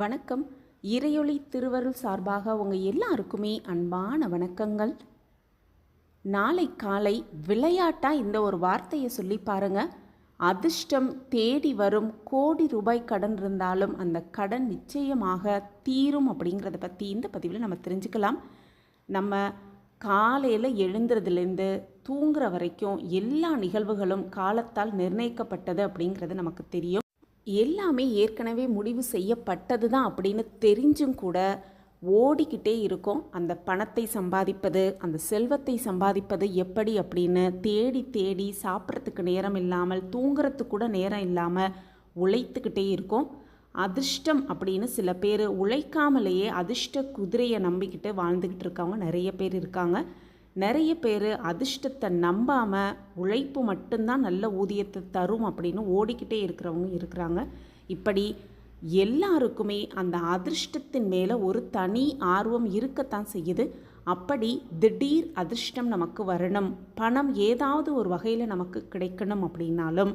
வணக்கம். இறையொளி திருவருள் சார்பாக உங்கள் எல்லாருக்குமே அன்பான வணக்கங்கள். நாளை காலை விளையாட்டா இந்த ஒரு வார்த்தையை சொல்லி பாருங்க. அதிர்ஷ்டம் தேடி வரும் கோடி ரூபாய் கடன் இருந்தாலும் அந்த கடன் நிச்சயமாக தீரும் அப்படிங்கிறத பற்றி இந்த பதிவில் நம்ம தெரிஞ்சுக்கலாம். நம்ம காலையில் எழுந்துறதுலேருந்து தூங்குற வரைக்கும் எல்லா நிகழ்வுகளும் காலத்தால் நிர்ணயிக்கப்பட்டது அப்படிங்கிறது நமக்கு தெரியும். எல்லாமே ஏற்கனவே முடிவு செய்யப்பட்டது தான் அப்படின்னு தெரிஞ்சும் கூட ஓடிக்கிட்டே இருக்கும். அந்த பணத்தை சம்பாதிப்பது அந்த செல்வத்தை சம்பாதிப்பது எப்படி அப்படின்னு தேடி தேடி சாப்பிட்றதுக்கு நேரம் இல்லாமல் தூங்குறதுக்கு கூட நேரம் இல்லாமல் உழைத்துக்கிட்டே இருக்கும். அதிர்ஷ்டம் அப்படின்னு சில பேர் உழைக்காமலேயே அதிர்ஷ்ட குதிரையை நம்பிக்கிட்டு வாழ்ந்துக்கிட்டு இருக்கவங்க நிறைய பேர் இருக்காங்க. நிறைய பேர் அதிர்ஷ்டத்தை நம்பாமல் உழைப்பு மட்டும்தான் நல்ல ஊதியத்தை தரும் அப்படின்னு ஓடிக்கிட்டே இருக்கிறவங்க இருக்கிறாங்க. இப்படி எல்லாருக்குமே அந்த அதிர்ஷ்டத்தின் மேலே ஒரு தனி ஆர்வம் இருக்கத்தான் செய்யுது. அப்படி திடீர் அதிர்ஷ்டம் நமக்கு வரணும். பணம் ஏதாவது ஒரு வகையில் நமக்கு கிடைக்கணும் அப்படின்னாலும்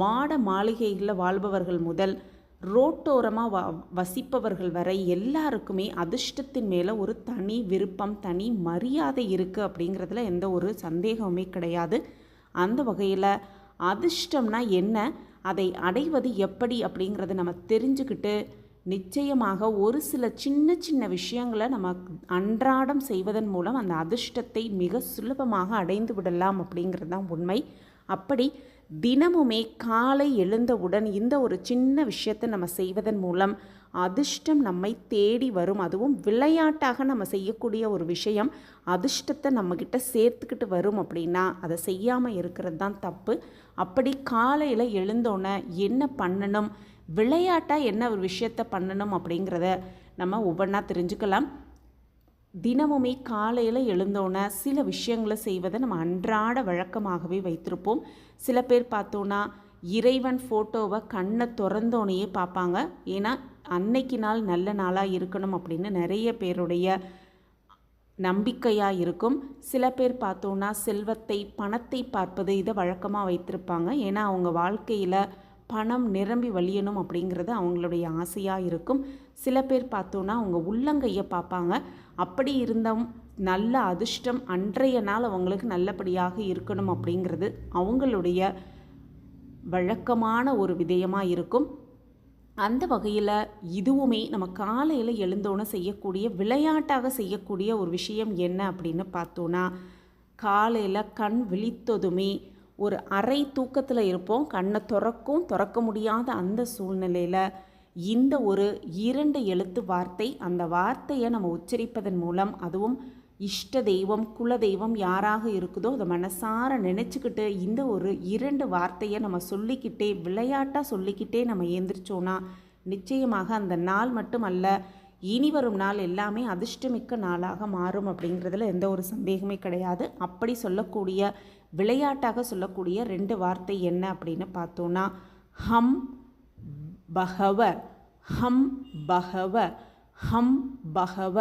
மாட மாளிகைகளில் வாழ்பவர்கள் முதல் ரோட்டோரமாக வ வசிப்பவர்கள் வரை எல்லாருக்குமே அதிர்ஷ்டத்தின் மேலே ஒரு தனி விருப்பம் தனி மரியாதை இருக்குது அப்படிங்கிறதுல எந்த ஒரு சந்தேகமுமே கிடையாது. அந்த வகையில் அதிர்ஷ்டம்னா என்ன? அதை அடைவது எப்படி அப்படிங்கிறத நம்ம தெரிஞ்சுக்கிட்டு நிச்சயமாக ஒரு சில சின்ன சின்ன விஷயங்களை நம்ம அன்றாடம் செய்வதன் மூலம் அந்த அதிர்ஷ்டத்தை மிக சுலபமாக அடைந்து விடலாம் அப்படிங்கிறது தான் உண்மை. அப்படி தினமுமே காலை எழுந்தவுடன் இந்த ஒரு சின்ன விஷயத்தை நம்ம செய்வதன் மூலம் அதிர்ஷ்டம் நம்மை தேடி வரும். அதுவும் விளையாட்டாக நம்ம செய்யக்கூடிய ஒரு விஷயம். அதிர்ஷ்டத்தை நம்மக்கிட்ட சேர்த்துக்கிட்டு வரும் அப்படின்னா அதை செய்யாமல் இருக்கிறது தான் தப்பு. அப்படி காலையில் எழுந்தோன்னே என்ன பண்ணணும்? விளையாட்டாக என்ன ஒரு விஷயத்தை பண்ணணும் அப்படிங்கிறத நம்ம ஒவ்வொன்றா தெரிஞ்சுக்கலாம். தினமுமே காலையில் எழுந்தோன்னே சில விஷயங்களை செய்வதை நம்ம அன்றாட வழக்கமாகவே வைத்திருப்போம். சில பேர் பார்த்தோன்னா இறைவன் ஃபோட்டோவை கண்ணை திறந்தோனையே பார்ப்பாங்க. ஏன்னா அன்னைக்கு நாள் நல்ல நாளாக இருக்கணும் அப்படின்னு நிறைய பேருடைய நம்பிக்கையாக இருக்கும். சில பேர் பார்த்தோன்னா செல்வத்தை பணத்தை பார்ப்பது இதை வழக்கமாக வைத்திருப்பாங்க. ஏன்னா அவங்க வாழ்க்கையில் பணம் நிரம்பி வழியணும் அப்படிங்கிறது அவங்களுடைய ஆசையாக இருக்கும். சில பேர் பார்த்தோன்னா அவங்க உள்ளங்கையை பார்ப்பாங்க. அப்படி இருந்தும் நல்ல அதிர்ஷ்டம் அன்றைய நாள் அவங்களுக்கு நல்லபடியாக இருக்கணும் அப்படிங்கிறது அவங்களுடைய வழக்கமான ஒரு விதயமாக இருக்கும். அந்த வகையில் இதுவுமே நம்ம காலையில் எழுந்தோன்னு செய்யக்கூடிய விளையாட்டாக செய்யக்கூடிய ஒரு விஷயம் என்ன அப்படின்னு பார்த்தோன்னா காலையில் கண் விழித்ததுமே ஒரு அரை தூக்கத்தில் இருப்போம். கண்ணை திறக்கும் திறக்க முடியாத அந்த சூழ்நிலையில் இந்த ஒரு இரண்டு எழுத்து வார்த்தை அந்த வார்த்தையை நம்ம உச்சரிப்பதன் மூலம் அதுவும் இஷ்ட தெய்வம் குல தெய்வம் யாராக இருக்குதோ அதை மனசார நினச்சிக்கிட்டு இந்த ஒரு இரண்டு வார்த்தையை நம்ம சொல்லிக்கிட்டே விளையாட்டாக சொல்லிக்கிட்டே நம்ம ஏந்திரிச்சோன்னா நிச்சயமாக அந்த நாள் மட்டும் அல்ல இனி வரும் நாள் எல்லாமே அதிர்ஷ்டமிக்க நாளாக மாறும் அப்படிங்கிறதுல எந்த ஒரு சந்தேகமே கிடையாது. அப்படி சொல்லக்கூடிய விளையாட்டாக சொல்லக்கூடிய ரெண்டு வார்த்தை என்ன அப்படின்னு பார்த்தோன்னா ஹம் பகவ ஹம் பகவ ஹம் பகவ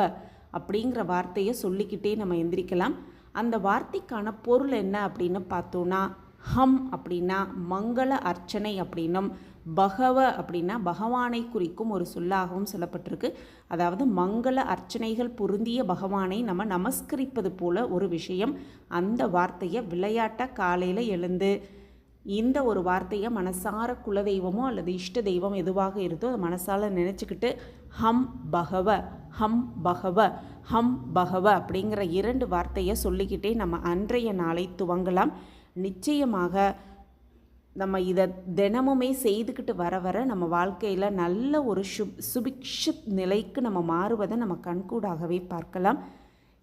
அப்படிங்கிற வார்த்தையை சொல்லிக்கிட்டே நம்ம எந்திரிக்கலாம். அந்த வார்த்தைக்கான பொருள் என்ன அப்படின்னு பார்த்தோன்னா ஹம் அப்படின்னா மங்கள அர்ச்சனை அப்படின்னும் பகவ அப்படின்னா பகவானை குறிக்கும் ஒரு சொல்லாகவும் சொல்லப்பட்டிருக்கு. அதாவது மங்கள அர்ச்சனைகள் பொருந்திய பகவானை நம்ம நமஸ்கரிப்பது போல ஒரு விஷயம். அந்த வார்த்தையை விளையாட்டாக காலையில் எழுந்து இந்த ஒரு வார்த்தையை மனசார குலதெய்வமோ அல்லது இஷ்ட தெய்வம் எதுவாக இருந்தோ அதை மனசால் நினச்சிக்கிட்டு ஹம் பகவ ஹம் பகவ ஹம் பகவ அப்படிங்கிற இரண்டு வார்த்தையை சொல்லிக்கிட்டே நம்ம அன்றைய நாளை துவங்கலாம். நிச்சயமாக நம்ம இதை தினமுமே செய்துக்கிட்டு வர வர நம்ம வாழ்க்கையில் நல்ல ஒரு சுப் சுபிக்ஷித் நிலைக்கு நம்ம மாறுவதை நம்ம கண்கூடாகவே பார்க்கலாம்.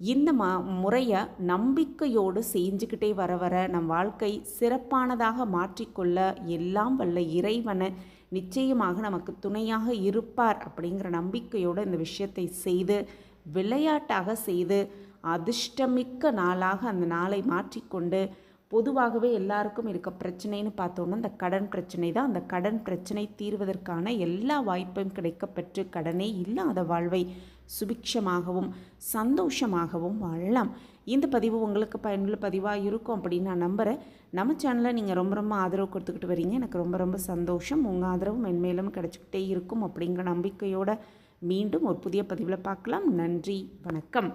இந்த மா முறையை நம்பிக்கையோடு செஞ்சுக்கிட்டே வர வர நம் வாழ்க்கை சிறப்பானதாக மாற்றிக்கொள்ள எல்லாம் வல்ல இறைவனை நிச்சயமாக நமக்கு துணையாக இருப்பார் அப்படிங்கிற நம்பிக்கையோடு இந்த விஷயத்தை செய்து விளையாட்டாக செய்து அதிர்ஷ்டமிக்க நாளாக அந்த நாளை மாற்றிக்கொண்டு பொதுவாகவே எல்லாருக்கும் இருக்க பிரச்சனைன்னு பார்த்தோன்னா இந்த கடன் பிரச்சனை தான். அந்த கடன் பிரச்சனை தீர்வதற்கான எல்லா வாய்ப்பும் கிடைக்கப்பெற்று கடனே இல்லாத வாழ்வை சுபிக்ஷமாகவும் சந்தோஷமாகவும் வாழலாம். இந்த பதிவு உங்களுக்கு பயனுள்ள பதிவாக இருக்கும் அப்படின்னு நான் நம்புகிறேன் நம்ம சேனலை நீங்கள் ரொம்ப ரொம்ப ஆதரவு கொடுத்துக்கிட்டு வரீங்க. எனக்கு ரொம்ப ரொம்ப சந்தோஷம். உங்கள் ஆதரவு மென்மேலும் கிடச்சிக்கிட்டே இருக்கும் அப்படிங்கிற நம்பிக்கையோட மீண்டும் ஒரு புதிய பதிவில் பார்க்கலாம். நன்றி. வணக்கம்.